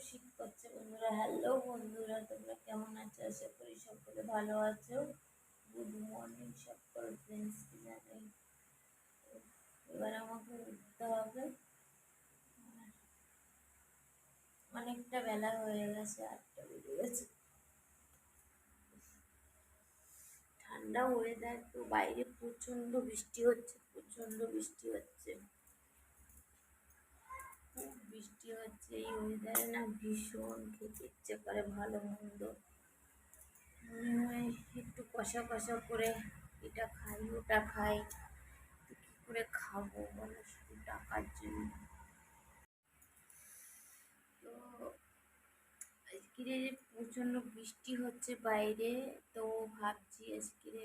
শীত করছে বন্ধুরা। হ্যালো বন্ধুরা, তোমরা কেমন আছো? আশা করি সকলে ভালো আছো। গুড মর্নিং সকল ফ্রেন্ডসকে জানাই। এবার আমাকে উঠতে হবে। অনেকটা বেলা হয়ে গেছে, আটটা বেজে গেছে। ঠান্ডা ওয়েদার তো বাইরে প্রচণ্ড বৃষ্টি হচ্ছে, প্রচণ্ড বৃষ্টি হচ্ছে। খুব বৃষ্টি হচ্ছে, এই ওয়েদারে না ভীষণ খেতে ইচ্ছে করে, ভালো মন্দ। মনে হয় একটু কষা কষা করে এটা খাই, ওটা খাই। কী করে খাব বলো, শুধু টাকার জন্য। তো আজকে প্রচণ্ড বৃষ্টি হচ্ছে বাইরে, তো ভাবছি আজকে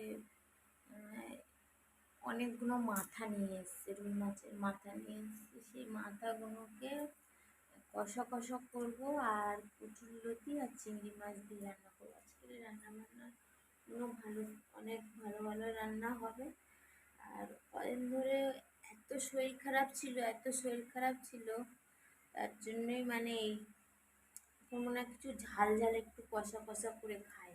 অনেকগুলো মাথা নিয়ে এসছে, রুই মাছের মাথা নিয়ে এসছে মাথাগুলোকে কষা কষা করব আর কুচুর লতি আর চিংড়ি মাছ দিয়ে রান্না করব। আজকের রান্না বান্নাগুলো ভালো, অনেক ভালো ভালো রান্না হবে। আর কদিন ধরে এত শরীর খারাপ ছিল, এত শরীর খারাপ ছিল, তার জন্যই মানে এই না কিছু ঝাল ঝাল একটু কষা কষা করে খাই।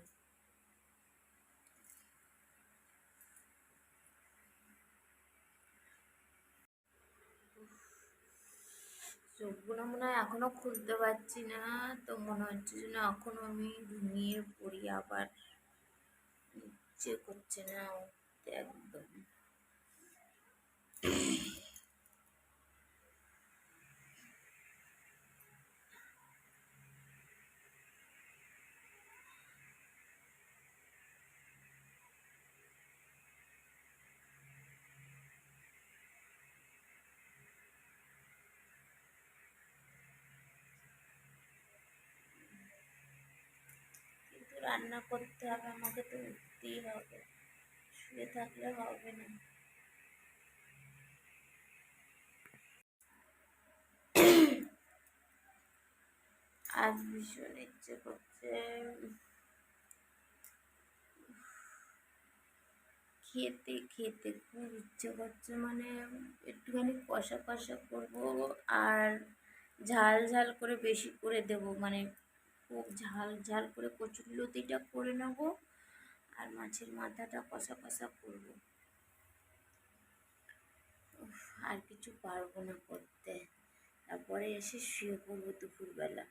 চোখগুলো মনে হয় এখনও খুলতে পারছি না, তো মনে হচ্ছে যেন এখনও আমি ঘুমিয়ে পড়ি, আবার ইচ্ছে করছে না একদম। রান্না করতে হবে, আমাকে তো উঠতেই হবে। শুয়ে থাকলে হবে না। আজ ভীষণ ইচ্ছে করছে। খেতে খেতে খুব ইচ্ছে করছে মানে একটুখানি কষা কষা করব আর ঝাল ঝাল করে বেশি করে দেব মানে খুব ঝাল ঝাল করে কচুর লতিটা করে নেব আর মাছের মাথাটা কষা কষা করব। আর কিছু পারব না করতে। তারপরে এসে শুয়ে পড়ব দুপুরবেলা।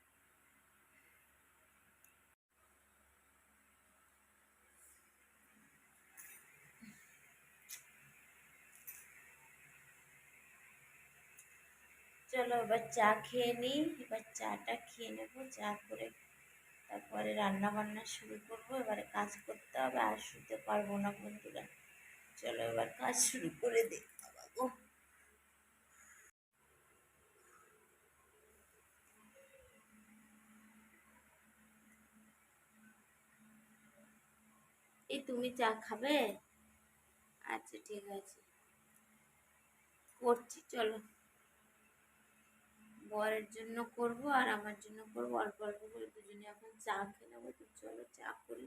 চলো এবার চা খেয়ে নিই, এবার চাটা খেয়ে নেব, চা করে তারপরে রান্না বান্না শুরু করব, এবারে কাজ করতে হবে, আর শুতে পারব না বন্ধুরা। চলো এবার কাজ শুরু করে বাবা এই তুমি চা খাবে? আচ্ছা ঠিক আছে। করছি, চলো। বরের জন্য করব আর আমার জন্য করব, অল্প অল্প করে দুজনে এখন চা খেয়ে নেব। তো চলো চা করি।